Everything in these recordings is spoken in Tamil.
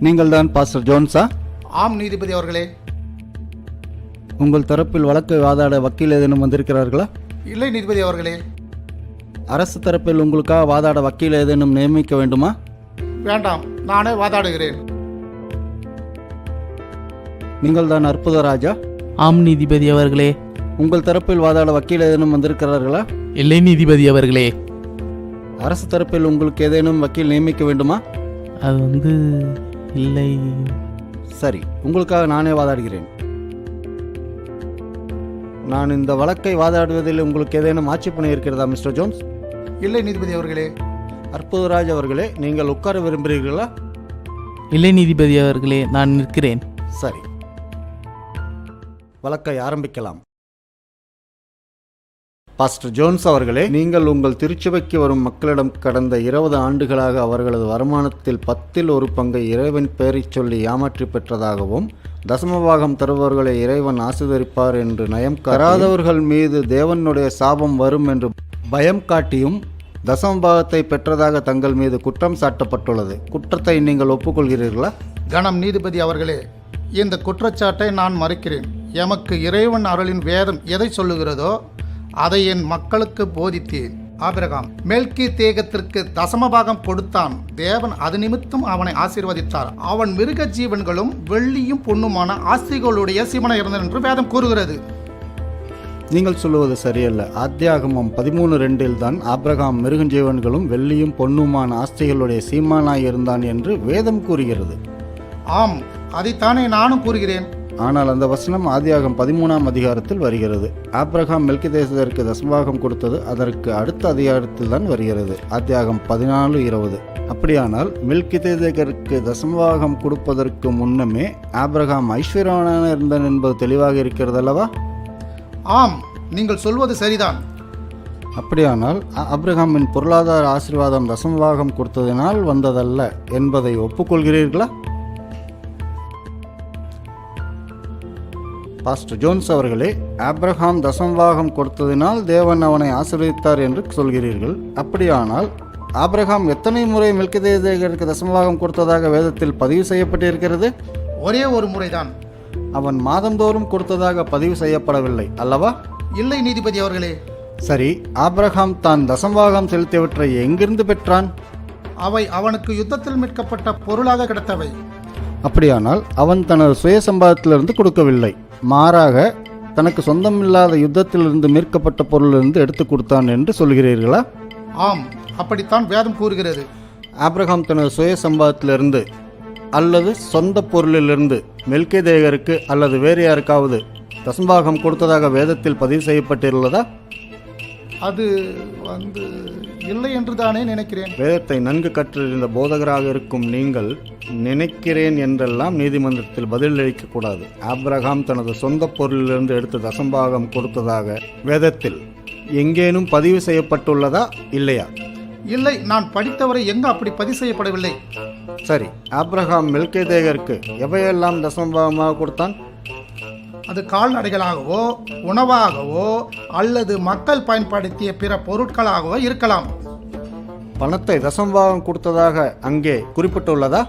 நீங்கள் தான் பாஸ்டர் ஜோன்ஸா ஆம் நீதிபதி அவர்களே. உங்கள் தரப்பில் வழக்கை வாதாட வக்கீல் ஏதேனும் வந்திருக்கிறார்களா? இல்லை நீதிபதி அவர்களே. அரசு தரப்பில் உங்களுக்காக வாதாட வக்கீல் ஏதேனும் நியமிக்க வேண்டுமா? வேண்டாம் நானே வாதாடுகிறேன். நீங்கள் தான் அற்புத ராஜா? ஆம் நீதிபதி அவர்களே. உங்கள் தரப்பில் வாதாட வக்கீல் ஏதேனும் வந்திருக்கிறார்களா? இல்லை நீதிபதி அவர்களே. அரசு தரப்பில் உங்களுக்கு ஏதேனும் வக்கீல் நியமிக்க வேண்டுமா? அது வந்து இல்லை. சரி உங்களுக்காக நானே வாதாடுகிறேன். நான் இந்த வழக்கை வாதாடுவதில் உங்களுக்கு ஏதேனும் ஆட்சேபனை இருக்கிறதா மிஸ்டர் ஜோன்ஸ்? இல்லை நீதிபதி அவர்களே. அற்புதராஜ் அவர்களே நீங்கள் உட்கார விரும்புகிறீர்களா? இல்லை நீதிபதி அவர்களே நான் நிற்கிறேன். சரி. வழக்கை ஆரம்பிக்கலாம். பாஸ்டர் ஜோன்ஸ் அவர்களே நீங்கள் உங்கள் திருச்சபைக்கு வரும் மக்களிடம் கடந்த இருபது ஆண்டுகளாக அவர்களது வருமானத்தில் பத்தில் ஒரு பங்கை இறைவன் பெயரைச் சொல்லி ஏமாற்றி பெற்றதாகவும் தசமபாகம் தருபவர்களை இறைவன் ஆசீர்வதிப்பார் என்று நயம் கராதவர்கள் மீது தேவனுடைய சாபம் வரும் என்று பயம் காட்டியும் தசமபாகத்தை பெற்றதாக தங்கள் மீது குற்றம் சாட்டப்பட்டுள்ளது. குற்றத்தை நீங்கள் ஒப்புக்கொள்கிறீர்களா? கணம் நீதிபதி அவர்களே இந்த குற்றச்சாட்டை நான் மறுக்கிறேன். எமக்கு இறைவன் அருளின் வேதம் எதை சொல்லுகிறதோ அதை என் மக்களுக்கு போதித்தேன். ஆபிரகாம் மெல்கி தேகத்திற்கு தசமபாகம் கொடுத்தான். தேவன் அது நிமித்தம் அவனை ஆசீர்வதித்தார். அவன் மிருக ஜீவன்களும் வெள்ளியும் பொண்ணுமான ஆஸ்திகளுடைய சிவனை இருந்தன் என்று வேதம் கூறுகிறது. நீங்கள் சொல்லுவது சரியல்ல. ஆத்தியாகமம் பதிமூணு ரெண்டில் தான் ஆபிரகாம் மிருகஞ்சீவன்களும் வெள்ளியும் பொன்னுமான ஆஸ்திகளுடைய சீமானாய் இருந்தான் என்று வேதம் கூறுகிறது. ஆம் அதைத்தானே நானும் கூறுகிறேன். ஆனால் அந்த வசனம் ஆதியாகம் பதிமூணாம் அதிகாரத்தில் வருகிறது. ஆபிரகாம் மெல்கிதேசதற்கு தசபாகம் கொடுத்தது அதற்கு அடுத்த அதிகாரத்தில் தான் வருகிறது. ஆத்தியாகம் பதினாலு இருபது. அப்படியானால் மெல்கிதேசகருக்கு தசமபாகம் கொடுப்பதற்கு முன்னமே ஆபிரகாம் ஐஸ்வர்யவானாக இருந்தான் என்பது தெளிவாக இருக்கிறது அல்லவா? ஆம் நீங்கள் சொல்வது சரிதான். அப்படியானால் அ- ஆபிரகாமின் பொருளாதார ஆசீர்வாதம் தசமபாகம் கொடுத்ததினால் வந்ததல்ல என்பதை ஒப்புக்கொள்கிறீர்களா? பாஸ்டர் ஜோன்ஸ் அவர்களே ஆபிரகாம் தசமபாகம் கொடுத்ததினால் தேவன் அவனை ஆசீர்வதித்தார் என்று சொல்கிறீர்கள். அப்படியானால் ஆபிரகாம் எத்தனை முறை மெல்கிதேசேகருக்கு தசமபாகம் கொடுத்ததாக வேதத்தில் பதிவு செய்யப்பட்டிருக்கிறது? ஒரே ஒரு முறைதான். அவன் மாதந்தோறும் கொடுத்ததாக பதிவு செய்யப்படவில்லை அல்லவா? இல்லை நீதிபதி அவர்களே. சரி ஆபிரகாம் தான் தசமபாகம் செலுத்தியவற்றை எங்கிருந்து பெற்றான்? அவை அவனுக்கு யுத்தத்தில் மீட்கப்பட்ட பொருளாக கிடைத்தவை. அப்படியானால் அவன் தனது சுய சம்பாதத்திலிருந்து கொடுக்கவில்லை. மாறாக தனக்கு சொந்தமில்லாத யுத்தத்திலிருந்து மீட்கப்பட்ட பொருளிலிருந்து எடுத்து கொடுத்தான் என்று சொல்கிறீர்களா? ஆம் அப்படித்தான் வேதம் கூறுகிறது. ஆபிரகாம் தனது சுய சம்பாதத்திலிருந்து அல்லது சொந்த பொருளிலிருந்து மெல்கேதேகருக்கு அல்லது வேறு யாருக்காவது தசம்பாகம் கொடுத்ததாக வேதத்தில் பதிவு செய்யப்பட்டுள்ளதா அது வந்து இல்லை என்று தானே நினைக்கிறேன். வேதத்தை நன்கு கற்றிருந்த போதகராக இருக்கும் நீங்கள் நினைக்கிறேன் என்றெல்லாம் நீதிமன்றத்தில் பதிலளிக்கக்கூடாது ஆபிரகாம் தனது சொந்த பொருளிலிருந்து எடுத்து தசம்பாகம் கொடுத்ததாக வேதத்தில் எங்கேனும் பதிவு செய்யப்பட்டுள்ளதா இல்லையா? இல்லை நான் படித்தவரை எங்கு அப்படி பதிவு செய்யப்படவில்லை? சரி ஆபிரகாம் மெல்கேதேகருக்கு எவையெல்லாம் தசம்பாகமாக கொடுத்தான்? அது கால்நடைகளாகவோ உணவாகவோ அல்லது மக்கள் பயன்படுத்திய பிற பொருட்களாகவோ இருக்கலாம். பணத்தை தசம்பாகம் கொடுத்ததாக அங்கே குறிப்பிட்டுள்ளதா?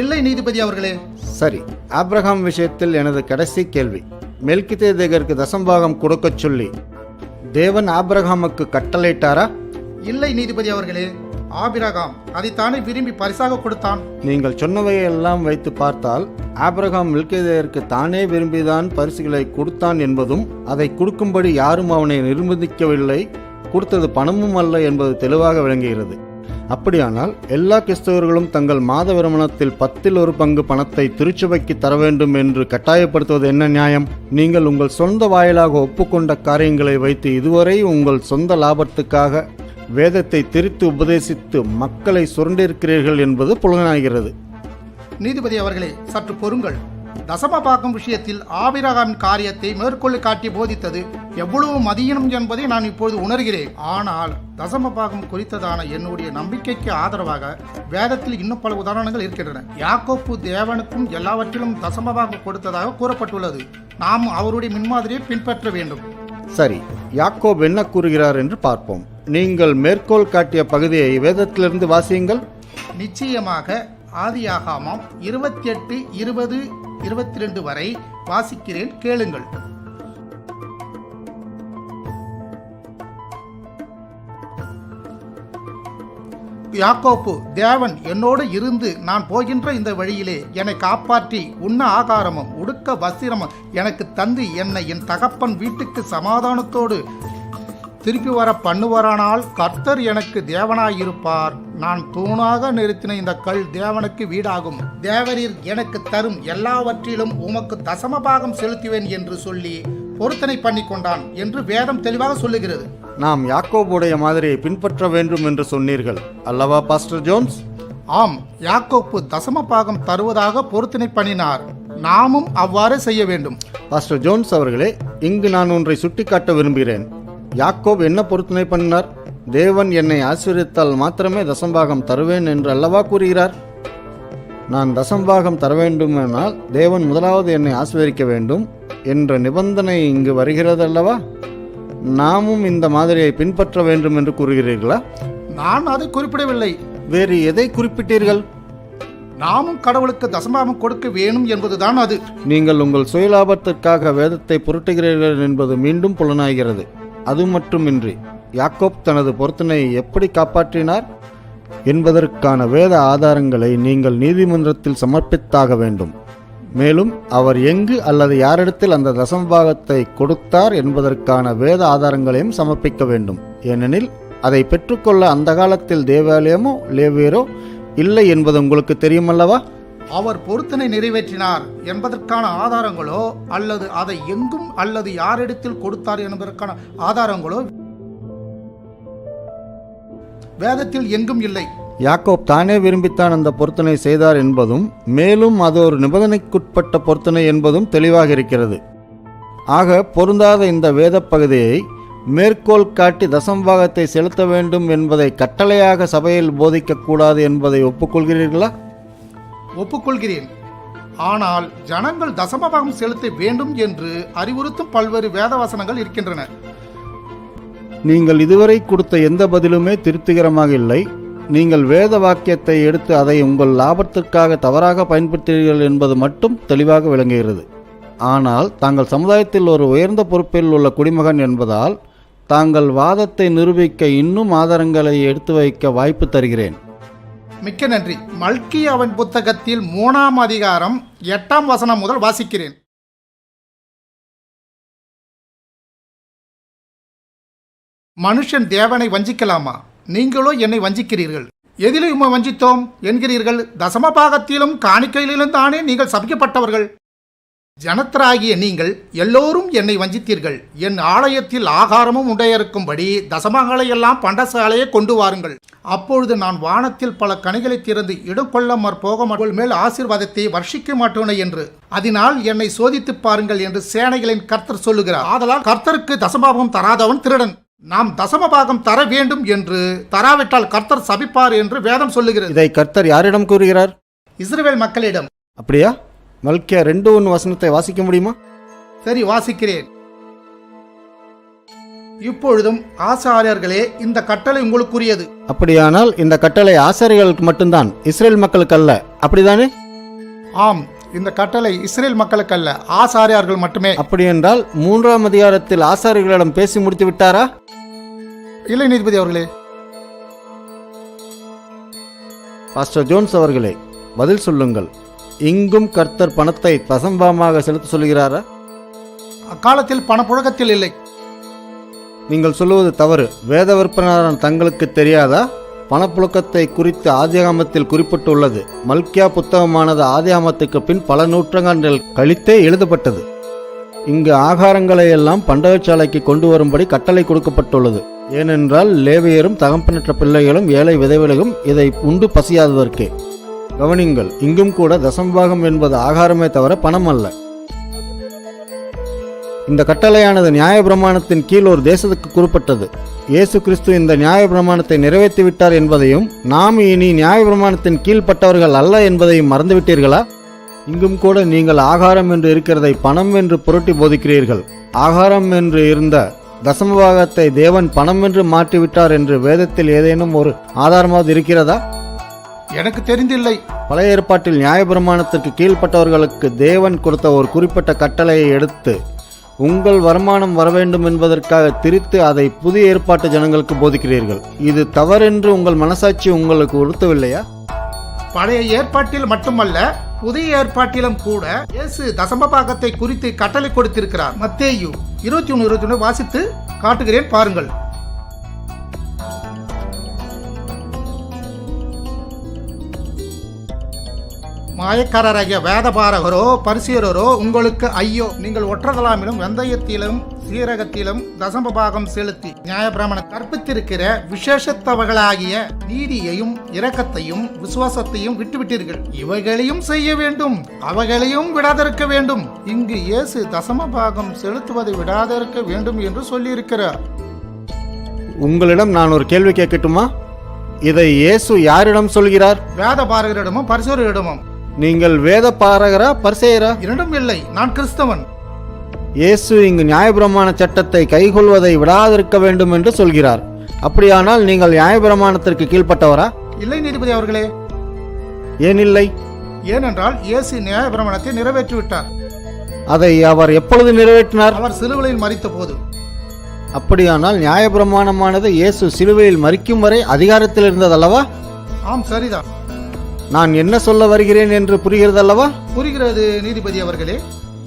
இல்லை நீதிபதி அவர்களே. சரி ஆபிரகாம் விஷயத்தில் எனது கடைசி கேள்வி. மெல்கிதேதேகருக்கு தசம்பாகம் கொடுக்கச் சொல்லி தேவன் ஆபிரகாமுக்கு கட்டளையிட்டாரா? இல்லை நீதிபதி அவர்களே. ஆபிரகாம் அதைத்தானே விரும்பி பரிசாக கொடுத்தான். நீங்கள் சொன்னவையெல்லாம் வைத்து பார்த்தால் ஆபிரகாம் மில்கேதேயருக்கு தானே விரும்பிதான் பரிசுகளை கொடுத்தான் என்பதும் அதை கொடுக்கும்படி யாரும் அவனை நிர்பந்திக்கவில்லை. கொடுத்தது பணமும் அல்ல என்பது தெளிவாக விளங்குகிறது. அப்படியானால் எல்லா கிறிஸ்தவர்களும் தங்கள் மாத வருமானத்தில் பத்தில் ஒரு பங்கு பணத்தை திருச்சபைக்கு தர வேண்டும் என்று கட்டாயப்படுத்துவது என்ன நியாயம்? நீங்கள் உங்கள் சொந்த வாயிலாக ஒப்புக்கொண்ட காரியங்களை வைத்து இதுவரை உங்கள் சொந்த லாபத்துக்காக வேதத்தை திரித்து உபதேசித்து மக்களை சுரண்டிருக்கிறீர்கள் என்பது புலனாகிறது. நீதிபதி அவர்களே சற்று பொறுங்கள். தசமபாகம் விஷயத்தில் ஆபிரகாமின் காரியத்தை மேற்கொள்ளி காட்டி போதித்தது எவ்வளவு மதியனம் என்பதை நான் இப்பொழுது உணர்கிறேன். ஆனால் தசமபாகம் குறித்ததான என்னுடைய நம்பிக்கைக்கு ஆதரவாக வேதத்தில் இன்னும் பல உதாரணங்கள் இருக்கின்றன. யாக்கோப்பு தேவனுக்கும் எல்லாவற்றிலும் தசமபாகம் கொடுத்ததாக கூறப்பட்டுள்ளது. நாம் அவருடைய முன்மாதிரியை பின்பற்ற வேண்டும். சரி யாக்கோப் என்ன கூறுகிறார் என்று பார்ப்போம். நீங்கள் மேற்கோள் காட்டிய பகுதியை வேதத்திலிருந்து வாசியுங்கள். நிச்சயமாக ஆதியாகாமம் இருபத்தி எட்டு இருபது இருபத்தி ரெண்டு வரை வாசிக்கிறேன் கேளுங்கள். யாக்கோப்பு தேவன் என்னோடு இருந்து நான் போகின்ற இந்த வழியிலே என்னை காப்பாற்றி உண்ண ஆகாரமும் உடுக்க வஸ்திரமும் எனக்கு தந்து என்னை என் தகப்பன் வீட்டுக்கு சமாதானத்தோடு திருப்பி வர பண்ணுவாரானால் கர்த்தர் எனக்கு தேவனாயிருப்பார். நான் தூணாக நிறுத்தின இந்த கல் தேவனுக்கு வீடாகும். தேவரீர் எனக்கு தரும் எல்லாவற்றிலும் உமக்கு தசமபாகம் செலுத்துவேன் என்று சொல்லி பொருத்தனை பண்ணி கொண்டான் என்று வேதம் தெளிவாக சொல்லுகிறது. நாம் யாக்கோபுடைய மாதிரியை பின்பற்ற வேண்டும் என்று சொன்னீர்கள் அல்லவா பாஸ்டர் ஜோன்ஸ்? ஆம் யாக்கோப்பு தசமபாகம் தருவதாக பொருத்தனை பண்ணினார். நாமும் அவ்வாறு செய்ய வேண்டும். பாஸ்டர் ஜோன்ஸ் அவர்களே இங்கு நான் ஒன்றை சுட்டிக்காட்ட விரும்புகிறேன். யாக்கோப் என்ன பொருத்தனை பண்ணினார்? தேவன் என்னை ஆசீர்வதித்தால் மாத்திரமே தசம்பாகம் தருவேன் என்று அல்லவா கூறுகிறார்? நான் தசம்பாகம் தர வேண்டுமானால் தேவன் முதலாவது என்னை ஆசீர்வதிக்க வேண்டும் என்ற நிபந்தனை இங்கு வருகிறது அல்லவா? நாமும் இந்த மாதிரியை பின்பற்ற வேண்டும் என்று கூறுகிறீர்களா? நான் அதை குறிப்பிடவில்லை. வேறு எதை குறிப்பிட்டீர்கள்? நாமும் கடவுளுக்கு தசமபாகம் கொடுக்க வேணும் என்பதுதான் அது. நீங்கள் உங்கள் சுயலாபத்திற்காக வேதத்தை புரட்டுகிறீர்கள் என்பது மீண்டும் புலனாகிறது. அது மட்டுமின்றி யாக்கோப் தனது பொருத்தனையை எப்படி காப்பாற்றினார் என்பதற்கான வேத ஆதாரங்களை நீங்கள் நீதிமன்றத்தில் சமர்ப்பித்தாக வேண்டும். மேலும் அவர் எங்கு அல்லது யாரிடத்தில் அந்த தசம்பாகத்தை கொடுத்தார் என்பதற்கான வேத ஆதாரங்களையும் சமர்ப்பிக்க வேண்டும். ஏனெனில் அதை பெற்றுக்கொள்ள அந்த காலத்தில் தேவாலயமோ லேவியரோ இல்லை என்பது உங்களுக்கு தெரியுமல்லவா? அவர் பொருத்தனை நிறைவேற்றினார் என்பதற்கான ஆதாரங்களோ அல்லது அதை எங்கும் அல்லது யாரிடத்தில் கொடுத்தார் என்பதற்கான ஆதாரங்களோ வேதத்தில் எங்கும் இல்லை. யாக்கோப் தானே விரும்பித்தான் அந்த பொருத்தனை செய்தார் என்பதும் மேலும் அது ஒரு நிபந்தனைக்குட்பட்ட பொருத்தனை என்பதும் தெளிவாக இருக்கிறது. ஆக பொருந்தாத இந்த வேதப் பகுதியை மேற்கோள் காட்டி தசம்பாகத்தை செலுத்த வேண்டும் என்பதை கட்டளையாக சபையில் போதிக்கக்கூடாது என்பதை ஒப்புக்கொள்கிறீர்களா? ஒப்புக்கொள்கிறேன். ஆனால் ஜனங்கள் தசமபாகம் செலுத்த வேண்டும் என்று அறிவுறுத்தும் பல்வேறு வேதவசனங்கள் இருக்கின்றன. நீங்கள் இதுவரை கொடுத்த எந்த பதிலுமே திருப்திகரமாக இல்லை. நீங்கள் வேத வாக்கியத்தை எடுத்து அதை உங்கள் லாபத்திற்காக தவறாக பயன்படுத்துகிறீர்கள் என்பது மட்டும் தெளிவாக விளங்குகிறது. ஆனால் தாங்கள் சமுதாயத்தில் ஒரு உயர்ந்த பொறுப்பில் உள்ள குடிமகன் என்பதால் தாங்கள் வாதத்தை நிரூபிக்க இன்னும் ஆதாரங்களை எடுத்து வைக்க வாய்ப்பு தருகிறேன். மிக்க நன்றி. மல்கி அவன் புத்தகத்தில் மூணாம் அதிகாரம் எட்டாம் வசனம் முதல் வாசிக்கிறேன். மனுஷன் தேவனை வஞ்சிக்கலாமா? நீங்களோ என்னை வஞ்சிக்கிறீர்கள். எதிலும் வஞ்சித்தோம் என்கிறீர்கள். தசமபாகத்திலும் காணிக்கையிலும் தானே நீங்கள் சபிக்கப்பட்டவர்கள். ஜனத்தராகிய நீங்கள் எல்லோரும் என்னை வஞ்சித்தீர்கள். என் ஆலயத்தில் ஆகாரமும் உடையிருக்கும்படி தசமங்களை எல்லாம் பண்டசாலையே கொண்டு வாருங்கள். அப்பொழுது நான் வானத்தில் பல கனிகளை திறந்து இடம் கொள்ளமற் போக மாட்டோம் மேல் ஆசீர்வாதத்தை வர்ஷிக்க மாட்டோனே என்று. அதனால் என்னை சோதித்துப் பாருங்கள் என்று சேனைகளின் கர்த்தர் சொல்லுகிறார். ஆதலால் கர்த்தருக்கு தசமபாகம் தராதவன் திருடன். நாம் தசமபாகம் தர வேண்டும் என்று தராவிட்டால் கர்த்தர் சபிப்பார் என்று வேதம் சொல்லுகிறது. இதை கர்த்தர் யாரிடம் கூறுகிறார்? இஸ்ரவேல் மக்களிடம். அப்படியா? மல்கியா ரெண்டு ஒன்று வசனத்தை வாசிக்க முடியுமா? சரி வாசிக்கிறேன். இப்பொழுதும் ஆசாரியர்களே இந்த கட்டளை உங்களுக்குரியது. அப்படியானால் இந்த கட்டளை ஆசாரிகளுக்கு மட்டும்தான் இஸ்ரேல் மக்களுக்கு அல்ல அப்படிதானே? ஆம் இந்த கட்டளை இஸ்ரேல் மக்களுக்கல்ல ஆசாரியார்கள் மட்டுமே. அப்படியென்றால் மூன்றாம் அதிகாரத்தில் ஆசாரிகளிடம் பேசி முடித்து விட்டாரா இல்லை நீதிபதி அவர்களே. பாஸ்டர் ஜோன்ஸ் அவர்களே பதில் சொல்லுங்கள். இங்கும் கர்த்தர் பணத்தை தசம்பாமாக செலுத்த சொல்கிறாரா அக்காலத்தில் பணப்புழக்கத்தில் இல்லை. நீங்கள் சொல்லுவது தவறு. வேத விற்பனாரன் தங்களுக்கு தெரியாதா? பணப்புழக்கத்தை குறித்து ஆதியாகமத்தில் குறிப்பிட்டுள்ளது. மல்கியா புத்தகமானது ஆதியாகமத்துக்கு பின் பல நூற்றாண்டுகள் கழித்தே எழுதப்பட்டது. இங்கு ஆகாரங்களை எல்லாம் பண்டகச்சாலைக்கு கொண்டு வரும்படி கட்டளை கொடுக்கப்பட்டுள்ளது. ஏனென்றால் லேவியரும் தகப்பனற்ற பிள்ளைகளும் ஏழை விதவிகளும் இதை உண்டு பசியாததற்கே. கவனிங்கள் இங்கும் கூட தசம்பாகம் என்பது ஆகாரமே தவிர பணம் அல்ல இந்த கட்டளையானது நியாயப்பிரமாணத்தின் கீழ் ஒரு தேசத்துக்கு குறிப்பிட்டது. இயேசு கிறிஸ்து இந்த நியாயப்பிரமாணத்தை நிறைவேற்றி விட்டார் என்பதையும் நாம் இனி நியாயப்பிரமாணத்தின் கீழ்ப்பட்டவர்கள் அல்ல என்பதையும் மறந்துவிட்டீர்களா? இங்கும் கூட நீங்கள் ஆகாரம் என்று இருக்கிறதை பணம் என்று புரட்டி போதிக்கிறீர்கள். ஆகாரம் என்று இருந்த தசமபாகத்தை தேவன் பணம் என்று மாற்றிவிட்டார் என்று வேதத்தில் ஏதேனும் ஒரு ஆதாரமாவது இருக்கிறதா? எனக்கு தெரிந்தில்லை. பழைய ஏற்பாட்டில் நியாயப்பிரமாணத்திற்கு கீழ்ப்பட்டவர்களுக்கு தேவன் கொடுத்த ஒரு குறிப்பிட்ட கட்டளையை எடுத்து உங்கள் வருமானம் வர வேண்டும் என்பதற்காக திரித்து அதை புதிய ஏற்பாட்டு ஜனங்களுக்கு போதிக்கிறீர்கள். இது தவறென்று உங்கள் மனசாட்சி உங்களுக்கு உறுத்தவில்லையா? பழைய ஏற்பாட்டில் மட்டுமல்ல புதிய ஏற்பாட்டிலும் கூட இயேசு தசம பாகத்தை குறித்து கட்டளை கொடுத்திருக்கிறார். மத்தேயு இருபத்தி ஒன்று இருபத்தி ஒன்று வாசித்து காட்டுகிறேன் பாருங்கள். மாயக்காரராகிய வேதபாரகரோ பரிசியரோ உங்களுக்கு ஐயோ நீங்கள் ஒற்றதலாமிலும் வெந்தயத்திலும் சீரகத்திலும் தசம பாகம் செலுத்தி நியாயபிரமணம் கற்பித்திருக்கிற விசேஷத்தவர்களாகிய நீதியையும் இரக்கத்தையும் விசுவாசத்தையும் விட்டுவிட்டீர்கள். இவைகளையும் செய்ய வேண்டும் அவைகளையும் விடாதிருக்க வேண்டும். இங்கு இயேசு தசம பாகம் செலுத்துவதை விடாதிருக்க வேண்டும் என்று சொல்லியிருக்கிறார். உங்களிடம் நான் ஒரு கேள்வி கேட்கட்டுமா? இதை இயேசு யாரிடம் சொல்கிறார்? வேதபாரகரிடமும் பரிசுரிடமும் நீங்கள் வேத பாரகரா பரிசெயரா? இரண்டும் இல்லை நான் கிறிஸ்தவன். இயேசு இங்கு நியாயப்பிரமாண சட்டத்தை கைக்கொள்வதை விடாதிருக்க வேண்டும் என்று சொல்கிறார். அப்படியானால் நீங்கள் நியாயப்பிரமாணத்திற்கு கீழ்ப்பட்டவரா? இல்லை நீதிபதி அவர்களே. ஏனில்லை ஏனென்றால் இயேசு நியாயபிரமணத்தை நிறைவேற்றிவிட்டார். அதை அவர் எப்பொழுது நிறைவேற்றினார்? அவர் சிலுவையில் மறித்த போது அப்படியானால் நியாயப்பிரமாணமானது இயேசு சிலுவையில் மறிக்கும் வரை அதிகாரத்தில் இருந்ததல்லவா? ஆம் சரிதான். நான் என்ன சொல்ல வருகிறேன் என்று புரிகிறதல்லவா? புரிகிறது நீதிபதி அவர்களே.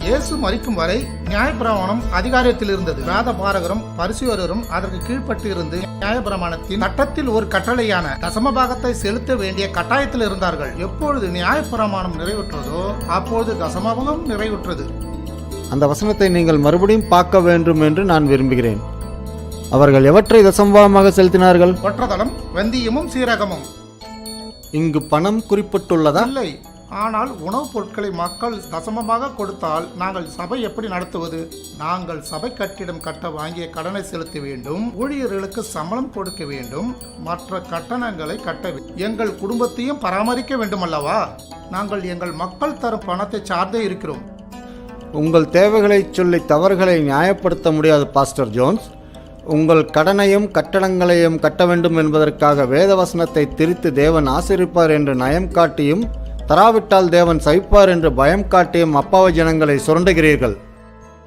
இயேசு மறிக்கும் வரை நியாயப்பிரமாணம் அதிகாரத்தில் இருந்தது. வேத பாரகரும் பரிசுவரரும் அதற்கு கீழ்ப்பட்டு இருந்து நியாயப்பிரமாணத்தின் சட்டத்தில் ஒரு கட்டளையான தசம பாகத்தை செலுத்த வேண்டிய கட்டாயத்தில் இருந்தார்கள். எப்பொழுது நியாயப்பிரமாணம் நிறைவுற்றதோ அப்பொழுது தசமபாகம் நிறைவுற்றது. அந்த வசனத்தை நீங்கள் மறுபடியும் பார்க்க வேண்டும் என்று நான் விரும்புகிறேன். அவர்கள் எவற்றை தசம்பாவமாக செலுத்தினார்கள்? ஒற்றதளம் வெந்தயமும் சீரகமும். இங்கு பணம் குறிப்பிட்டுள்ளதா? இல்லை. ஆனால் உணவுப் பொருட்களை மக்கள் தசமமாக கொடுத்தால் நாங்கள் சபை எப்படி நடத்துவது? நாங்கள் சபை கட்டிடம் கட்ட வாங்கிய கடனை செலுத்த வேண்டும். ஊழியர்களுக்கு சம்பளம் கொடுக்க வேண்டும். மற்ற கட்டணங்களை கட்ட எங்கள் குடும்பத்தையும் பராமரிக்க வேண்டும் அல்லவா நாங்கள் எங்கள் மக்கள் தரும் பணத்தை சார்ந்தே இருக்கிறோம். உங்கள் தேவைகளைச் சொல்லி தவறுகளை நியாயப்படுத்த முடியாது பாஸ்டர் ஜோன்ஸ். உங்கள் கடனையும் கட்டடங்களையும் கட்ட வேண்டும் என்பதற்காக வேதவசனத்தை திரித்து தேவன் ஆசிரிப்பார் என்று நயம் காட்டியும் தராவிட்டால் தேவன் சவிப்பார் என்று பயம் காட்டியும் அப்பாவி ஜனங்களை சுரண்டுகிறீர்கள்.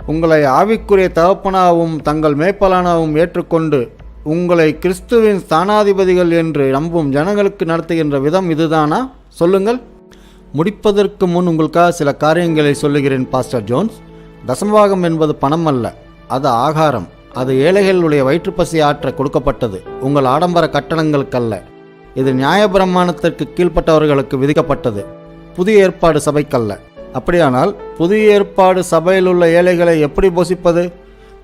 உங்களை ஆவிக்குரிய தகப்பனாகவும் தங்கள் மேய்ப்பலானாகவும் ஏற்றுக்கொண்டு உங்களை கிறிஸ்துவின் ஸ்தானாதிபதிகள் என்று நம்பும் ஜனங்களுக்கு நடத்துகின்ற விதம் இதுதானா? சொல்லுங்கள். முடிப்பதற்கு முன் உங்களுக்காக சில காரியங்களை சொல்லுகிறேன் பாஸ்டர் ஜோன்ஸ். தசமபாகம் என்பது பணம் அல்ல அது ஆகாரம். அது ஏழைகளுடைய வயிற்றுப்பசி ஆற்ற கொடுக்கப்பட்டது. உங்கள் ஆடம்பர கட்டணங்களுக்கல்ல. இது நியாயபிரமாணத்திற்கு கீழ்ப்பட்டவர்களுக்கு விதிக்கப்பட்டது. புதிய ஏற்பாடு சபைக்கல்ல. அப்படியானால் புதிய ஏற்பாடு சபையில் உள்ள ஏழைகளை எப்படி போஷிப்பது?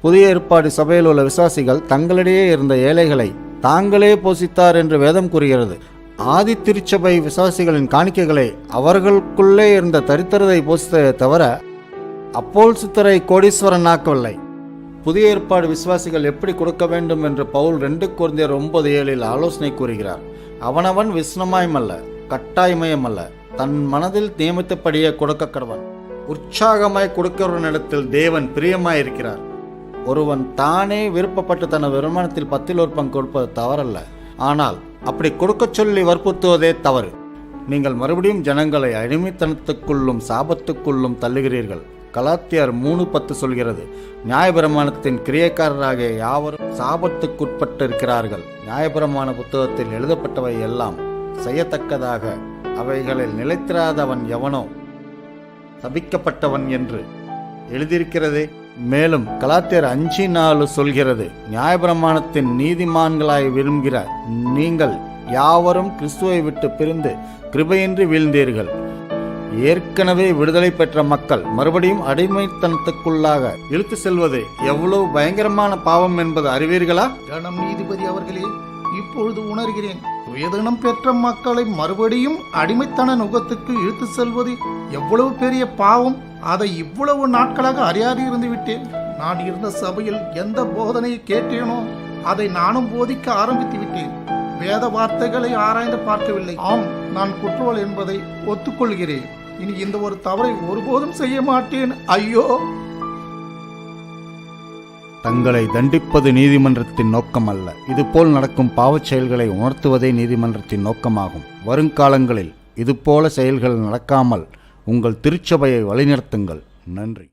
புதிய ஏற்பாடு சபையில் உள்ள விசுவாசிகள் தங்களிடையே இருந்த ஏழைகளை தாங்களே போஷித்தார் என்று வேதம் கூறுகிறது. ஆதி திருச்சபை விசுவாசிகளின் காணிக்கைகளை அவர்களுக்குள்ளே இருந்த தரித்திரத்தை போஷித்ததை தவிர அப்போல் சித்தரை கோடீஸ்வரன் ஆக்கவில்லை. புதிய ஏற்பாடு விசுவாசிகள் எப்படி கொடுக்க வேண்டும் என்று பவுல் ரெண்டு குழந்தையர் ஒன்பது ஏழில் ஆலோசனை கூறுகிறார். அவனவன் விஸ்னமாயமல்ல கட்டாயமயமல்ல தன் மனதில் நியமித்தபடியே கொடுக்க கடவன் உற்சாகமாய் கொடுக்கிறவனிடத்தில் தேவன் பிரியமாயிருக்கிறார். ஒருவன் தானே விருப்பப்பட்டு தன் வருமானத்தில் பத்தில் ஒரு பங்கு கொடுப்பது தவறல்ல. ஆனால் அப்படி கொடுக்கச் சொல்லி வற்புறுத்துவதே தவறு. நீங்கள் மறுபடியும் ஜனங்களை அடிமைத்தனத்துக்குள்ளும் சாபத்துக்குள்ளும் தள்ளுகிறீர்கள். கலாத்தியார் மூணு பத்து சொல்கிறது நியாயபிரமாணத்தின் கிரியைக்காரராகிய யாவரும் சாபத்துக்குட்பட்டு இருக்கிறார்கள் நியாயபிரமாண புத்தகத்தில் எழுதப்பட்டவை எல்லாம் செய்யத்தக்கதாக அவைகளில் நிலைத்திராதவன் எவனோ சபிக்கப்பட்டவன் என்று எழுதியிருக்கிறதே. மேலும் கலாத்தியர் அஞ்சு நாலு சொல்கிறது நியாயபிரமாணத்தின் நீதிமான்களாய் விரும்புகிற நீங்கள் யாவரும் கிறிஸ்துவை விட்டு பிரிந்து கிருபையின்றி வீழ்ந்தீர்கள். ஏற்கனவே விடுதலை பெற்ற மக்கள் மறுபடியும் அடிமைத்தனத்துக்குள்ளாக இழுத்து செல்வது எவ்வளவு பயங்கரமான பாவம் என்பது அறிவீர்களா? கணம் நீதிபதி அவர்களே இப்பொழுது உணர்கிறேன். வேதனம் பெற்ற மக்களை மறுபடியும் அடிமைத்தன நுகத்துக்கு இழுத்து செல்வது எவ்வளவு பெரிய பாவம். அதை இவ்வளவு நாட்களாக அறியாது இருந்து விட்டேன். நான் இருந்த சபையில் எந்த போதனையை கேட்டேனோ அதை நானும் போதிக்க ஆரம்பித்து விட்டேன். வேத வார்த்தைகளை ஆராய்ந்து பார்க்கவில்லை. ஆம் நான் குற்றவாளி என்பதை ஒத்துக்கொள்கிறேன். இனி இந்த ஒரு தவறை ஒருபோதும் செய்ய மாட்டேன். ஐயோ! தங்களை தண்டிப்பது நீதிமன்றத்தின் நோக்கம் அல்ல இதுபோல் நடக்கும் பாவச் செயல்களை உணர்த்துவதே நீதிமன்றத்தின் நோக்கமாகும். வருங்காலங்களில் இதுபோல செயல்கள் நடக்காமல் உங்கள் திருச்சபையை வழிநடத்துங்கள். நன்றி.